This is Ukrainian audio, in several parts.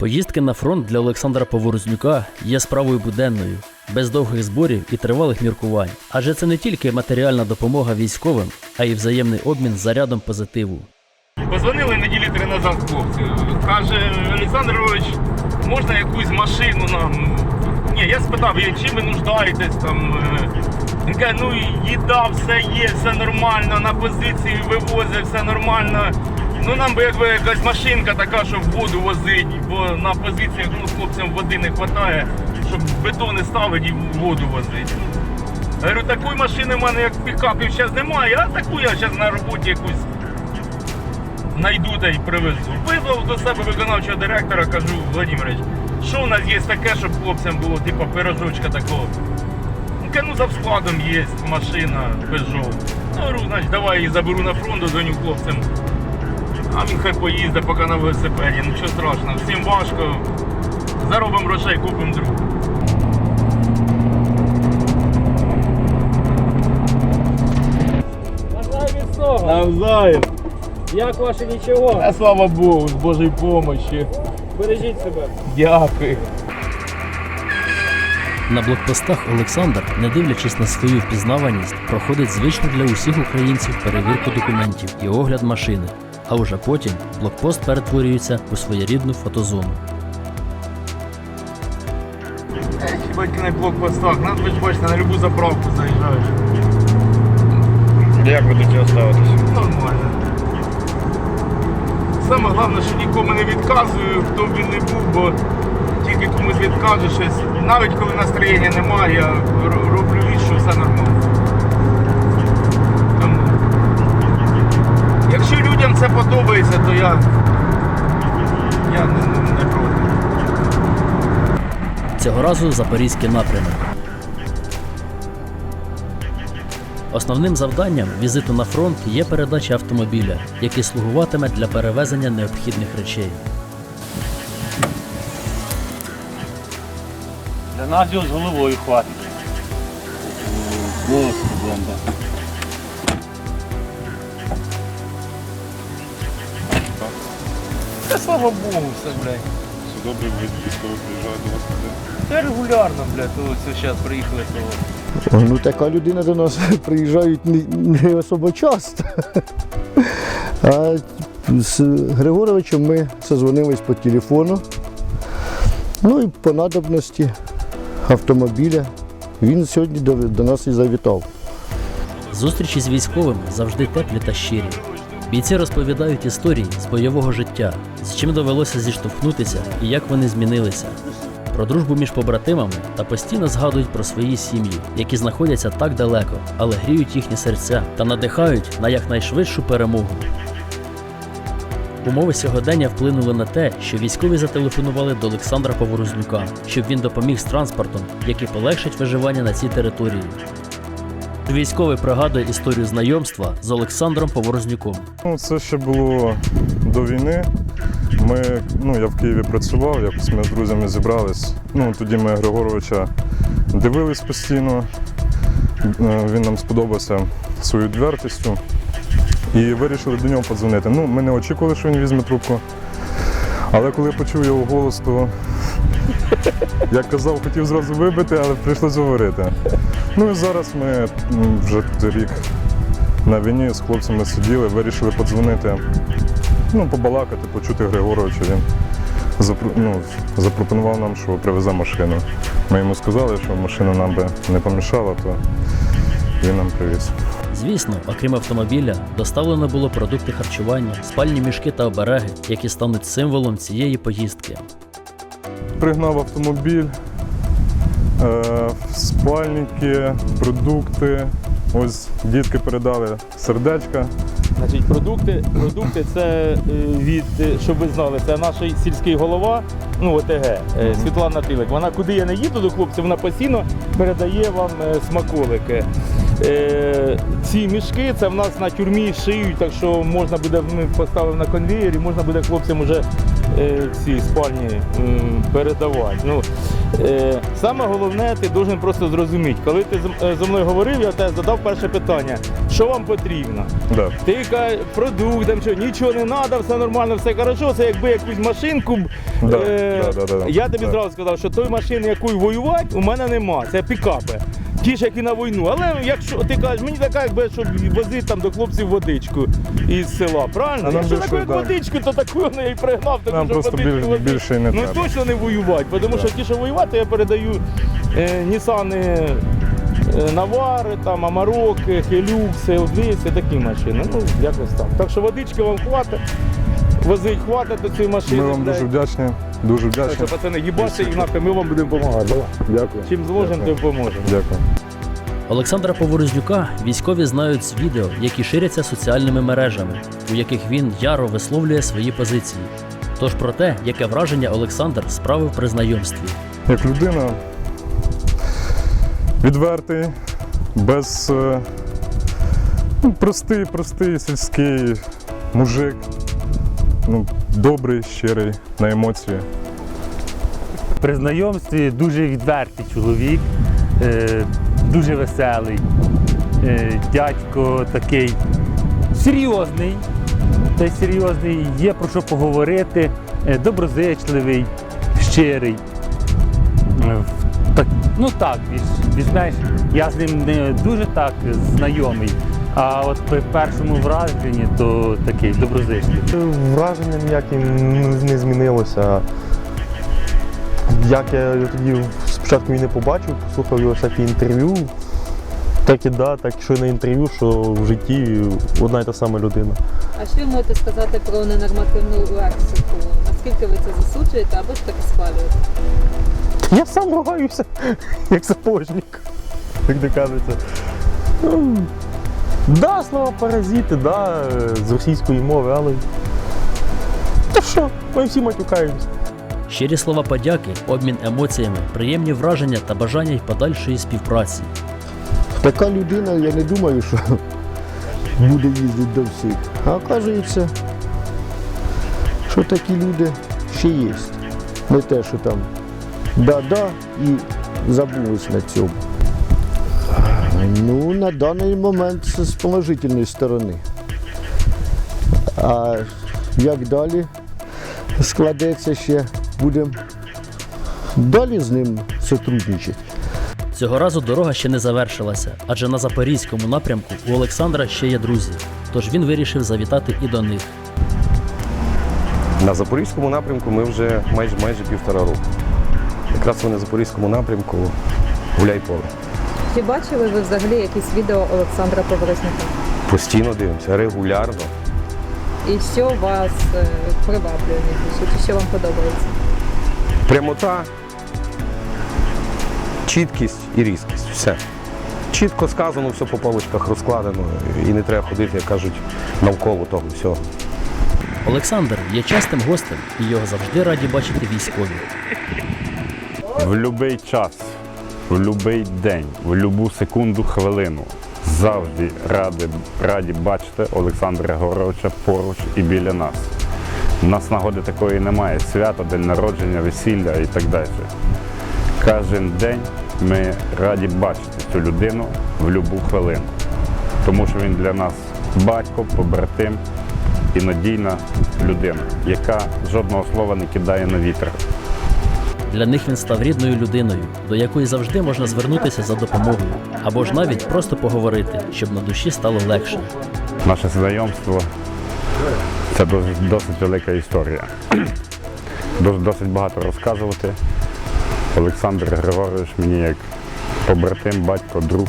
Поїздки на фронт для Олександра Поворознюка є справою буденною, без довгих зборів і тривалих міркувань. Адже це не тільки матеріальна допомога військовим, а й взаємний обмін зарядом позитиву. Позвонили неділі три назад хлопці. Каже, Олександр Ігорович, можна якусь машину нам? Ні, я спитав, «Я- чим ви нуждаєтесь там. е?» Він каже, ну їда, все є, все нормально, на позиції вивозять, все нормально. Ну нам би якби якась машинка така, щоб воду возить, бо на позиціях ну, хлопцям води не вистачає, щоб бетони ставити і воду возити. Я говорю, такої машини в мене як пікапів зараз немає, а таку я зараз на роботі якусь найду та й привезу. Визвав до себе виконавчого директора, кажу, Владимирович, що у нас є таке, щоб хлопцям було, типу, пирожочка такого. Ну, за складом є машина Peugeot. Ну, говорю, значить, давай її заберу на фронт, дзвоню хлопцям. А він хай поїздить поки на велосипеді, нічого страшного, всім важко. Заробимо грошей, купимо другу. Навзаєм. Як ваше нічого? А слава Богу, з Божої помощі. Бережіть себе. Дякую. На блокпостах Олександр, не дивлячись на свою впізнаваність, проходить звичну для усіх українців перевірку документів і огляд машини. А уже потім блокпост перетворюється у своєрідну фотозону. Хіба тільки на блокпостах, нас ви ж бачите, на любу заправку заїжджаєш. Як ви до цього ставитесь? Нормально. Саме головне, що нікому не відказую, хто б він не був, бо тільки комусь відкажу щось. Навіть коли настроєння немає, я роблю від, що все нормально. Це подобається, то я, я не, не, не проти. Цього разу запорізький напрямок. Основним завданням візиту на фронт є передача автомобіля, який слугуватиме для перевезення необхідних речей. Для нас його з головою хватить. Ось бомба. Слава Богу, все, блядь. Все добре, ви військові приїжджають до вас туди. Це регулярно, блядь, то ось зараз приїхали того. Ну, така людина до нас приїжджають не, не особо часто. А з Григоровичем ми созвонились по телефону. Ну і по надобності автомобіля. Він сьогодні до, до нас і завітав. Зустрічі з військовими завжди теплі та щирі. Бійці розповідають історії з бойового життя, з чим довелося зіштовхнутися і як вони змінилися. Про дружбу між побратимами та постійно згадують про свої сім'ї, які знаходяться так далеко, але гріють їхні серця та надихають на якнайшвидшу перемогу. Умови сьогодення вплинули на те, що військові зателефонували до Олександра Поворознюка, щоб він допоміг з транспортом, який полегшить виживання на цій території. Військовий пригадує історію знайомства з Олександром Поворознюком. Ну, це ще було до війни. Ми, ну, я в Києві працював, якось ми з друзями зібрались. Ну, тоді ми Григоровича дивились постійно. Е, Він нам сподобався своєю відвертістю. І вирішили до нього подзвонити. Ну, ми не очікували, що він візьме трубку. Але коли почув його голос, то як казав, хотів зразу вибити, але прийшлося говорити. Ну і зараз ми вже рік на війні з хлопцями сиділи, вирішили подзвонити, ну, побалакати, почути Григоровича. Він ну, запропонував нам, що привезе машину. Ми йому сказали, що машина нам би не помішала, то він нам привіз. Звісно, окрім автомобіля, доставлено було продукти харчування, спальні мішки та обереги, які стануть символом цієї поїздки. Пригнав автомобіль, е, спальники, продукти. Ось дітки передали сердечка. Значить, продукти, продукти це е, від, е, щоб ви знали, це наш сільський голова, ну ОТГ, Світлана Тилик. Вона куди я не їду до хлопців, вона постійно передає вам смаколики. Е, ці мішки це в нас на тюрмі шиють, так що можна буде ми поставимо на конвеєр і можна буде хлопцям уже е, ці спальні передавати. Ну, Е, саме головне, ти должен просто зрозуміти. Коли ти з- зі мною говорив, я тебе задав перше питання: що вам потрібно? Да. Ти кажеш, продукт, там що, нічого не треба, все нормально, все хорошо. Це якби якусь машинку. Да, е, да, да, да, я тобі да. зразу сказав, що той машини, якою воювати, у мене нема. Це пікапи. Ті ж, які на війну. Але якщо ти кажеш, мені така, якби щоб возити там до хлопців водичку із села, правильно? А нам якщо більше, таку як да. водичку, то таку я і пригнав, тобі Нам щоб просто водичку возити. більше і не Ну треба. точно не воювати, тому що ті, що воювати, я передаю е, Нісани е, Навари, там, Амароки, Хелюкси, Одеси, такі машини. Ну, якось так. Так що водички вам хватить, возить хватить до цієї машини. Ми вам дуже вдячні. Дуже вдячні. що, пацани, їх нахуй, ми вам будемо допомагати. Дякую. Чим зможемо, тим поможемо. Дякую. Олександра Поворознюка військові знають з відео, які ширяться соціальними мережами, у яких він яро висловлює свої позиції. Тож про те, яке враження Олександр справив при знайомстві. Як людина відвертий, без е, ну, простий, простий сільський мужик. Ну, добрий, щирий на емоції. При знайомстві дуже відвертий чоловік, е, дуже веселий, е, дядько такий серйозний, та й серйозний, є про що поговорити, е, доброзичливий, щирий. Так, ну так, більш- більш-менш я з ним не дуже так знайомий. А от при першому враженні то такий доброзичливий. Враження ніяким не змінилося. Як я тоді спочатку і не побачив, послухав його всякі інтерв'ю. Так і да, так що на інтерв'ю, що в житті одна й та сама людина. А що ви можете сказати про ненормативну лексику? Наскільки ви це засуджуєте або ж таки схвалюєте? Я сам ругаюся, як сапожник, як кажеться. Да, слова паразити, да, з російської мови, але. Та що, ми всі матюкаємося. Щирі слова подяки, обмін емоціями, приємні враження та бажання й подальшої співпраці. Така людина, я не думаю, що буде їздити до всіх. А оказується, що такі люди ще є. Не те, що там да-да і забулись на цьому. Ну, на даний момент це з положительної сторони. А як далі складеться ще, будемо далі з ним сотрудничати. Цього разу дорога ще не завершилася, адже на запорізькому напрямку у Олександра ще є друзі. Тож він вирішив завітати і до них. На Запорізькому напрямку ми вже майже майже півтора року. Якраз ви на Запорізькому напрямку гуляй поле. Чи бачили ви взагалі якісь відео Олександра Поворознюка? Постійно дивимося, регулярно. І що вас е, приваблює найбільше? Чи що вам подобається? Прямота, чіткість і різкість. Все. Чітко сказано, все по полочках розкладено, і не треба ходити, як кажуть, навколо того всього. Олександр є частим гостем, і його завжди раді бачити військові. В будь-який час, в будь-який день, в будь-яку секунду, хвилину. Завжди раді, раді бачити Олександра Григоровича поруч і біля нас. У нас нагоди такої немає. Свято, день народження, весілля і так далі. Кожен день ми раді бачити цю людину в будь-яку хвилину. Тому що він для нас батько, побратим і надійна людина, яка жодного слова не кидає на вітер. Для них він став рідною людиною, до якої завжди можна звернутися за допомогою, або ж навіть просто поговорити, щоб на душі стало легше. Наше знайомство це досить, велика історія. Досить багато розказувати. Олександр Григорович мені як побратим, батько, друг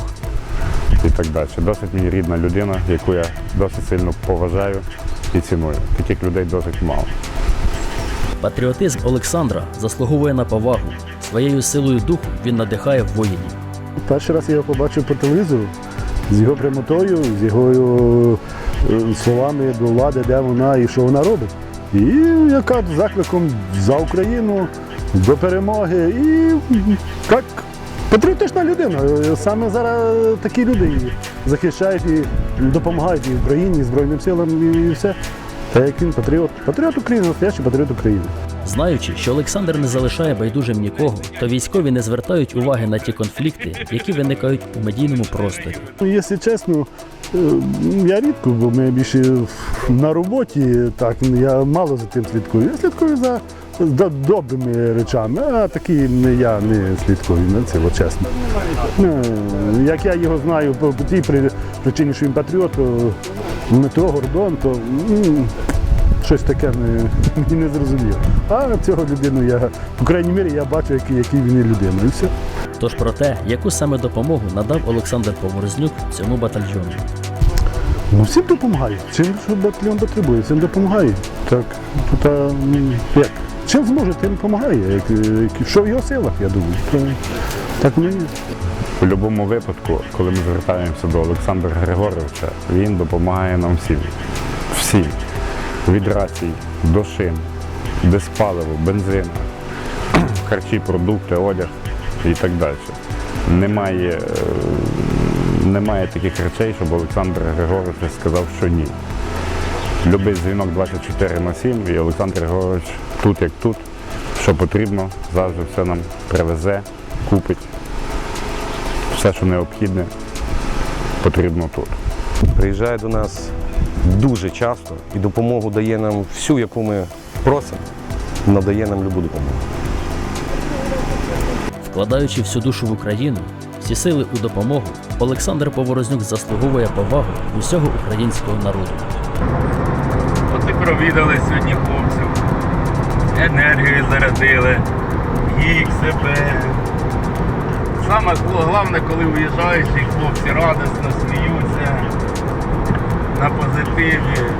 і так далі. Досить мені рідна людина, яку я досить сильно поважаю і ціную. Таких людей досить мало. Патріотизм Олександра заслуговує на повагу. Своєю силою духу він надихає воїнів. Перший раз я його побачив по телевізору з його прямотою, з його е, словами до влади, де вона і що вона робить. І яка закликом за Україну до перемоги. І як патріотична людина. Саме зараз такі люди і захищають і допомагають і Україні, і Збройним силам, і все. Та як він патріот. Патріот України, настоящий патріот України. Знаючи, що Олександр не залишає байдужим нікого, то військові не звертають уваги на ті конфлікти, які виникають у медійному просторі. Ну, Якщо чесно, е, я рідко, бо ми більше на роботі, так, я мало за тим слідкую. Я слідкую за, за добрими речами, а такі я не слідкую це, от чесно. Е, Як я його знаю по, по тій причині, що він патріот, то Дмитро Гордон, то м, щось таке не, мені не зрозуміло. А цього людину я, по крайній мірі, я бачу, який, який він є людина. І все. Тож про те, яку саме допомогу надав Олександр Поворознюк цьому батальйону. Ну, всім допомагає. Чим що батальйон потребує, всім допомагає. Так, та, м, як? Чим зможе, тим допомагає. Як, як- що в його силах, я думаю. То, так воно і є. У будь-якому випадку, коли ми звертаємося до Олександра Григоровича, він допомагає нам всім. Всім. Від рацій до шин, диспаливу, бензину, харчі, продукти, одяг і так далі. Немає, е, немає таких речей, щоб Олександр Григорович сказав, що ні. Любий дзвінок 24 на 7 і Олександр Григорович тут як тут, що потрібно, завжди все нам привезе, купить все, що необхідне, потрібно тут. Приїжджає до нас дуже часто і допомогу дає нам всю, яку ми просимо, надає нам любу допомогу. Вкладаючи всю душу в Україну, всі сили у допомогу, Олександр Поворознюк заслуговує повагу усього українського народу. От і провідали сьогодні хлопців. Енергію зарядили, їх, себе. Саме головне, коли виїжджаєш, і хлопці радісно сміються, на позитиві.